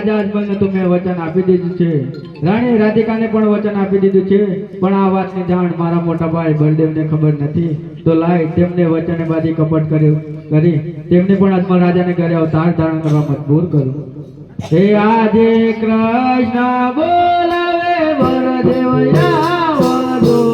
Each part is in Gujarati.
રાજમલને તો મેં વચન આપી દીધું છે. રાણી રાધિકાને પણ વચન આપી દીધું છે. પણ આ વાતની જાણ મારા મોટા ભાઈ બળદેવને ખબર નથી. તો લાય તેમને વચને બાજી કપટ કર્યું કરી. તેમને પણ અજમલ રાજાને ઘરે અવતાર ધારણ કરવા મજબૂર કર્યું. હે આજે કૃષ્ણ બોલાવે બળદેવ આવજો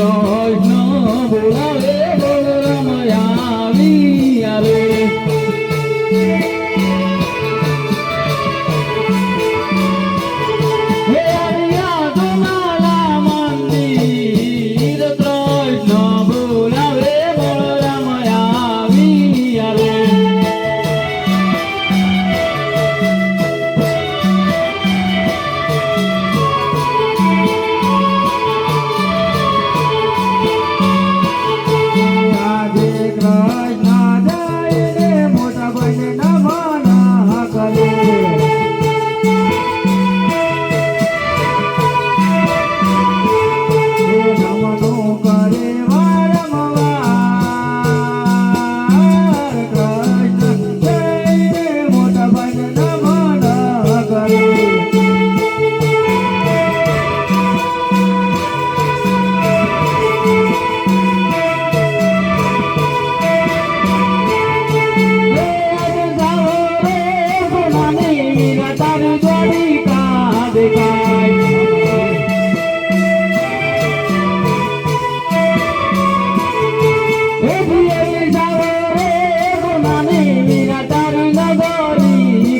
આદે કૃષ્ણ બોલાવે બલરામ આવી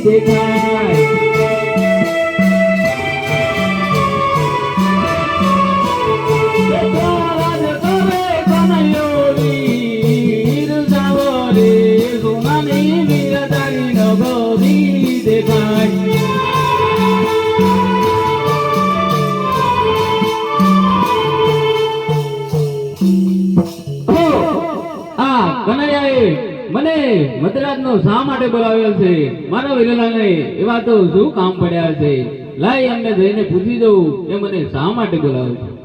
देखा મને મદ્રાસનો શા માટે બોલાવેલ છે? મારા વિરલાને એવા તો શું કામ પડ્યા છે? લાય એમને જઈને પૂછી દઉં એ મને શા માટે બોલાવે છે?